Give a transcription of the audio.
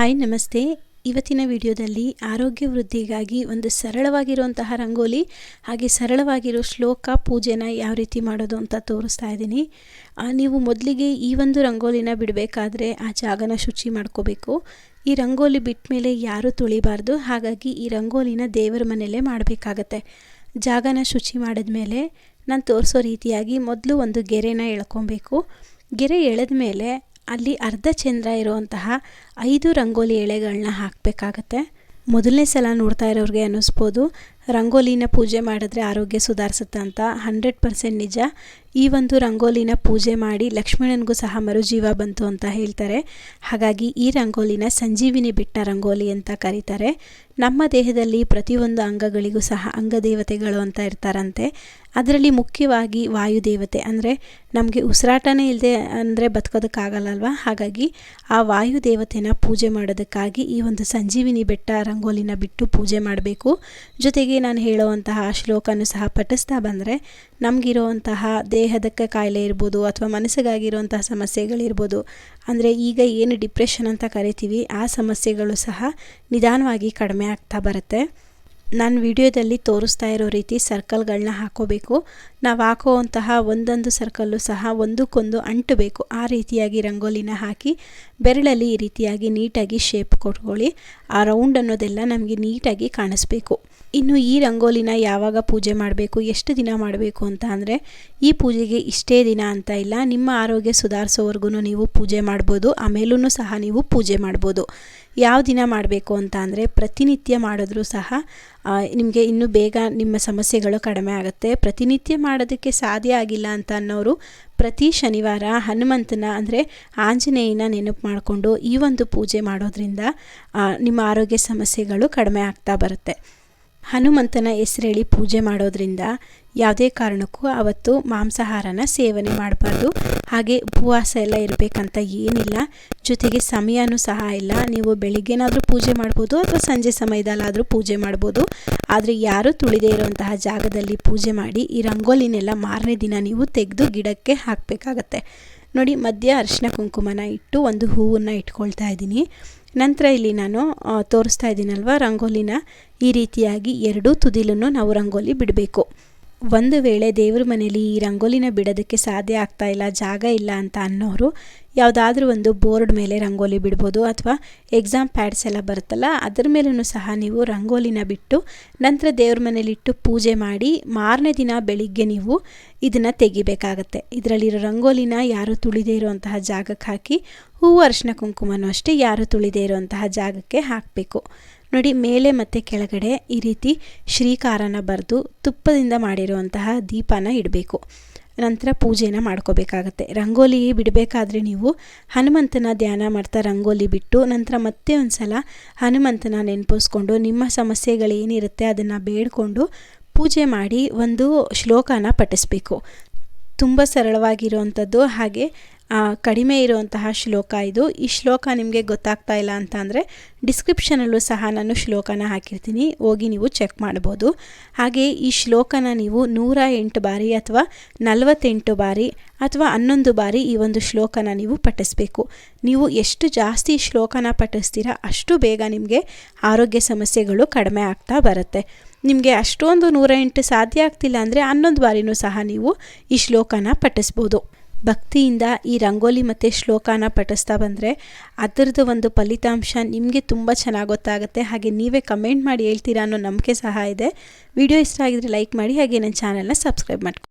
Hi, ನಮಸ್ತೆ. ಇವತ್ತಿನ ವಿಡಿಯೋದಲ್ಲಿ ಆರೋಗ್ಯ ವೃದ್ಧಿಗಾಗಿ ಒಂದು ಸರಳವಾಗಿರುವಂತಹ ರಂಗೋಲಿ, ಹಾಗೆ ಸರಳವಾಗಿರೋ ಶ್ಲೋಕ ಪೂಜೆನ ಯಾವ ರೀತಿ ಮಾಡೋದು ಅಂತ ತೋರಿಸ್ತಾ ಇದ್ದೀನಿ. ನೀವು ಮೊದಲಿಗೆ ಈ ಒಂದು ರಂಗೋಲಿನ ಬಿಡಬೇಕಾದ್ರೆ ಆ ಜಾಗನ ಶುಚಿ ಮಾಡ್ಕೋಬೇಕು. ಈ ರಂಗೋಲಿ ಬಿಟ್ಟ ಮೇಲೆ ಯಾರೂ ತುಳಿಬಾರ್ದು. ಹಾಗಾಗಿ ಈ ರಂಗೋಲಿನ ದೇವರ ಮನೆಯಲ್ಲೇ ಮಾಡಬೇಕಾಗತ್ತೆ. ಜಾಗನ ಶುಚಿ ಮಾಡಿದ್ಮೇಲೆ ನಾನು ತೋರಿಸೋ ರೀತಿಯಾಗಿ ಮೊದಲು ಒಂದು ಗೆರೆನ ಎಳ್ಕೊಬೇಕು. ಗೆರೆ ಎಳೆದ ಮೇಲೆ ಅಲ್ಲಿ ಅರ್ಧ ಚಂದ್ರ ಇರುವಂತಹ ಐದು ರಂಗೋಲಿ ಎಳೆಗಳನ್ನ ಹಾಕಬೇಕಾಗತ್ತೆ. ಮೊದಲನೇ ಸಲ ನೋಡ್ತಾ ಇರೋರಿಗೆ ಅನ್ನಿಸ್ಬೋದು. ರಂಗೋಲಿನ ಪೂಜೆ ಮಾಡಿದ್ರೆ ಆರೋಗ್ಯ ಸುಧಾರಿಸುತ್ತೆ ಅಂತ ಹಂಡ್ರೆಡ್ ಪರ್ಸೆಂಟ್ ನಿಜ. ಈ ಒಂದು ರಂಗೋಲಿನ ಪೂಜೆ ಮಾಡಿ ಲಕ್ಷ್ಮಣನಿಗೂ ಸಹ ಮರುಜೀವ ಬಂತು ಅಂತ ಹೇಳ್ತಾರೆ. ಹಾಗಾಗಿ ಈ ರಂಗೋಲಿನ ಸಂಜೀವಿನಿ ಬಿಟ್ಟ ರಂಗೋಲಿ ಅಂತ ಕರೀತಾರೆ. ನಮ್ಮ ದೇಹದಲ್ಲಿ ಪ್ರತಿಯೊಂದು ಅಂಗಗಳಿಗೂ ಸಹ ಅಂಗದೇವತೆಗಳು ಅಂತ ಇರ್ತಾರಂತೆ. ಅದರಲ್ಲಿ ಮುಖ್ಯವಾಗಿ ವಾಯುದೇವತೆ ಅಂದರೆ ನಮಗೆ ಉಸಿರಾಟನೇ ಇಲ್ಲದೆ ಅಂದರೆ ಬದುಕೋದಕ್ಕಾಗಲ್ಲಲ್ವ? ಹಾಗಾಗಿ ಆ ವಾಯುದೇವತೆನ ಪೂಜೆ ಮಾಡೋದಕ್ಕಾಗಿ ಈ ಒಂದು ಸಂಜೀವಿನಿ ಬೆಟ್ಟ ರಂಗೋಲಿನ ಬಿಟ್ಟು ಪೂಜೆ ಮಾಡಬೇಕು. ಜೊತೆಗೆ ನಾನು ಹೇಳುವಂತಹ ಶ್ಲೋಕನ ಸಹ ಪಠಿಸ್ತಾ ಬಂದರೆ, ನಮಗಿರುವಂತಹ ದೇಹದಕ್ಕೆ ಕಾಯಿಲೆ ಇರ್ಬೋದು ಅಥವಾ ಮನಸ್ಸಿಗಾಗಿರುವಂತಹ ಸಮಸ್ಯೆಗಳಿರ್ಬೋದು, ಅಂದರೆ ಈಗ ಏನು ಡಿಪ್ರೆಷನ್ ಅಂತ ಕರಿತೀವಿ, ಆ ಸಮಸ್ಯೆಗಳು ಸಹ ನಿಧಾನವಾಗಿ ಕಡಿಮೆ ಆಗ್ತಾ ಬರುತ್ತೆ. ನಾನು ವಿಡಿಯೋದಲ್ಲಿ ತೋರಿಸ್ತಾ ಇರೋ ರೀತಿ ಸರ್ಕಲ್ಗಳನ್ನ ಹಾಕೋಬೇಕು. ನಾವು ಹಾಕುವಂತಹ ಒಂದೊಂದು ಸರ್ಕಲ್ಲು ಸಹ ಒಂದಕ್ಕೊಂದು ಅಂಟಬೇಕು. ಆ ರೀತಿಯಾಗಿ ರಂಗೋಲಿನ ಹಾಕಿ, ಬೆರಳಲ್ಲಿ ಈ ರೀತಿಯಾಗಿ ನೀಟಾಗಿ ಶೇಪ್ ಕೊಟ್ಕೊಳ್ಳಿ. ಆ ರೌಂಡ್ ಅನ್ನೋದೆಲ್ಲ ನಮಗೆ ನೀಟಾಗಿ ಕಾಣಿಸ್ಬೇಕು. ಇನ್ನು ಈ ರಂಗೋಲಿನ ಯಾವಾಗ ಪೂಜೆ ಮಾಡಬೇಕು, ಎಷ್ಟು ದಿನ ಮಾಡಬೇಕು ಅಂತ ಅಂದರೆ ಈ ಪೂಜೆಗೆ ಇಷ್ಟೇ ದಿನ ಅಂತ ಇಲ್ಲ. ನಿಮ್ಮ ಆರೋಗ್ಯ ಸುಧಾರಿಸೋವರೆಗೂ ನೀವು ಪೂಜೆ ಮಾಡ್ಬೋದು ಆಮೇಲೂ ಸಹ ನೀವು ಪೂಜೆ ಮಾಡ್ಬೋದು. ಯಾವ ದಿನ ಮಾಡಬೇಕು ಅಂತ ಅಂದರೆ ಪ್ರತಿನಿತ್ಯ ಮಾಡಿದ್ರೂ ಸಹ ನಿಮಗೆ ಇನ್ನೂ ಬೇಗ ನಿಮ್ಮ ಸಮಸ್ಯೆಗಳು ಕಡಿಮೆ ಆಗುತ್ತೆ. ಪ್ರತಿನಿತ್ಯ ಮಾಡೋದಕ್ಕೆ ಸಾಧ್ಯ ಆಗಿಲ್ಲ ಅಂತ ಅನ್ನೋರು ಪ್ರತಿ ಶನಿವಾರ ಹನುಮಂತನ ಅಂದರೆ ಆಂಜನೇಯನ ನೆನಪು ಮಾಡಿಕೊಂಡು ಈ ಒಂದು ಪೂಜೆ ಮಾಡೋದ್ರಿಂದ ನಿಮ್ಮ ಆರೋಗ್ಯ ಸಮಸ್ಯೆಗಳು ಕಡಿಮೆ ಆಗ್ತಾ ಬರುತ್ತೆ. ಹನುಮಂತನ ಹೆಸರೇಳಿ ಪೂಜೆ ಮಾಡೋದ್ರಿಂದ ಯಾವುದೇ ಕಾರಣಕ್ಕೂ ಅವತ್ತು ಮಾಂಸಾಹಾರನ ಸೇವನೆ ಮಾಡಬಾರ್ದು. ಹಾಗೆ ಉಪವಾಸ ಎಲ್ಲ ಇರಬೇಕಂತ ಏನಿಲ್ಲ. ಜೊತೆಗೆ ಸಮಯನೂ ಸಹ ಇಲ್ಲ. ನೀವು ಬೆಳಿಗ್ಗೆನಾದರೂ ಪೂಜೆ ಮಾಡ್ಬೋದು ಅಥವಾ ಸಂಜೆ ಸಮಯದಲ್ಲಾದರೂ ಪೂಜೆ ಮಾಡ್ಬೋದು. ಆದರೆ ಯಾರೂ ತುಳಿದೇ ಇರುವಂತಹ ಜಾಗದಲ್ಲಿ ಪೂಜೆ ಮಾಡಿ ಈ ರಂಗೋಲಿನೆಲ್ಲ ಮಾರನೇ ದಿನ ನೀವು ತೆಗೆದು ಗಿಡಕ್ಕೆ ಹಾಕಬೇಕಾಗತ್ತೆ. ನೋಡಿ ಮಧ್ಯ ಅರಿಶಿನ ಕುಂಕುಮನ ಇಟ್ಟು ಒಂದು ಹೂವನ್ನು ಇಟ್ಕೊಳ್ತಾ ಇದ್ದೀನಿ. ನಂತರ ಇಲ್ಲಿ ನಾನು ತೋರಿಸ್ತಾ ಇದ್ದೀನಲ್ವ ರಂಗೋಲಿನ. ಈ ರೀತಿಯಾಗಿ ಎರಡೂ ತುದಿಲನ್ನು ನಾವು ರಂಗೋಲಿ ಬಿಡಬೇಕು. ಒಂದು ವೇಳೆ ದೇವ್ರ ಮನೇಲಿ ಈ ರಂಗೋಲಿನ ಬಿಡೋದಕ್ಕೆ ಸಾಧ್ಯ ಆಗ್ತಾ ಇಲ್ಲ, ಜಾಗ ಇಲ್ಲ ಅಂತ ಅನ್ನೋರು ಯಾವುದಾದ್ರೂ ಒಂದು ಬೋರ್ಡ್ ಮೇಲೆ ರಂಗೋಲಿ ಬಿಡ್ಬೋದು ಅಥವಾ ಎಕ್ಸಾಮ್ ಪ್ಯಾಡ್ಸ್ ಎಲ್ಲ ಬರುತ್ತಲ್ಲ, ಅದ್ರ ಮೇಲೂ ಸಹ ನೀವು ರಂಗೋಲಿನ ಬಿಟ್ಟು ನಂತರ ದೇವ್ರ ಮನೇಲಿಟ್ಟು ಪೂಜೆ ಮಾಡಿ ಮಾರನೇ ದಿನ ಬೆಳಿಗ್ಗೆ ನೀವು ಇದನ್ನು ತೆಗಿಬೇಕಾಗತ್ತೆ. ಇದರಲ್ಲಿರೋ ರಂಗೋಲಿನ ಯಾರು ತುಳಿದೇ ಇರುವಂತಹ ಜಾಗಕ್ಕೆ ಹಾಕಿ ಹೂವು ಅರಿಶಿನ ಕುಂಕುಮನೂ ಅಷ್ಟೇ ಯಾರು ತುಳಿದೇ ಇರುವಂತಹ ಜಾಗಕ್ಕೆ ಹಾಕಬೇಕು. ನೋಡಿ ಮೇಲೆ ಮತ್ತು ಕೆಳಗಡೆ ಈ ರೀತಿ ಶ್ರೀಕಾರನ ಬರೆದು ತುಪ್ಪದಿಂದ ಮಾಡಿರುವಂತಹ ದೀಪನ ಇಡಬೇಕು. ನಂತರ ಪೂಜೆನ ಮಾಡ್ಕೋಬೇಕಾಗತ್ತೆ. ರಂಗೋಲಿ ಬಿಡಬೇಕಾದ್ರೆ ನೀವು ಹನುಮಂತನ ಧ್ಯಾನ ಮಾಡ್ತಾ ರಂಗೋಲಿ ಬಿಟ್ಟು ನಂತರ ಮತ್ತೆ ಒಂದು ಸಲ ಹನುಮಂತನ ನೆನಪಿಸ್ಕೊಂಡು ನಿಮ್ಮ ಸಮಸ್ಯೆಗಳೇನಿರುತ್ತೆ ಅದನ್ನು ಬೇಡ್ಕೊಂಡು ಪೂಜೆ ಮಾಡಿ ಒಂದು ಶ್ಲೋಕನ ಪಠಿಸ್ಬೇಕು. ತುಂಬ ಸರಳವಾಗಿರುವಂಥದ್ದು ಹಾಗೆ ಕಡಿಮೆ ಇರುವಂತಹ ಶ್ಲೋಕ ಇದು. ಈ ಶ್ಲೋಕ ನಿಮಗೆ ಗೊತ್ತಾಗ್ತಾ ಇಲ್ಲ ಅಂತ ಅಂದರೆ ಡಿಸ್ಕ್ರಿಪ್ಷನಲ್ಲೂ ಸಹ ನಾನು ಶ್ಲೋಕನ ಹಾಕಿರ್ತೀನಿ. ಹೋಗಿ ನೀವು ಚೆಕ್ ಮಾಡ್ಬೋದು. ಹಾಗೆ ಈ ಶ್ಲೋಕನ ನೀವು ನೂರ ಎಂಟು ಬಾರಿ ಅಥವಾ ನಲವತ್ತೆಂಟು ಬಾರಿ ಅಥವಾ ಹನ್ನೊಂದು ಬಾರಿ ಈ ಒಂದು ಶ್ಲೋಕನ ನೀವು ಪಠಿಸ್ಬೇಕು. ನೀವು ಎಷ್ಟು ಜಾಸ್ತಿ ಶ್ಲೋಕನ ಪಠಿಸ್ತೀರಾ ಅಷ್ಟು ಬೇಗ ನಿಮಗೆ ಆರೋಗ್ಯ ಸಮಸ್ಯೆಗಳು ಕಡಿಮೆ ಆಗ್ತಾ ಬರುತ್ತೆ. ನಿಮಗೆ ಅಷ್ಟೊಂದು ನೂರ ಎಂಟು ಸಾಧ್ಯ ಆಗ್ತಿಲ್ಲ ಅಂದರೆ ಹನ್ನೊಂದು ಬಾರಿನೂ ಸಹ ನೀವು ಈ ಶ್ಲೋಕನ ಪಠಿಸ್ಬೋದು. ಭಕ್ತಿಯಿಂದ ಈ ರಂಗೋಲಿ ಮತ್ತು ಶ್ಲೋಕನ ಪಠಿಸ್ತಾ ಬಂದರೆ ಅದರದ್ದು ಒಂದು ಫಲಿತಾಂಶ ನಿಮಗೆ ತುಂಬ ಚೆನ್ನಾಗಿ ಗೊತ್ತಾಗುತ್ತೆ. ಹಾಗೆ ನೀವೇ ಕಮೆಂಟ್ ಮಾಡಿ ಹೇಳ್ತೀರಾ ಅನ್ನೋ ನಂಬಿಕೆ ಸಹ ಇದೆ. ವಿಡಿಯೋ ಇಷ್ಟ ಆಗಿದ್ರೆ ಲೈಕ್ ಮಾಡಿ, ಹಾಗೆ ನನ್ನ ಚಾನಲ್ನ ಸಬ್ಸ್ಕ್ರೈಬ್ ಮಾಡ್ಕೊ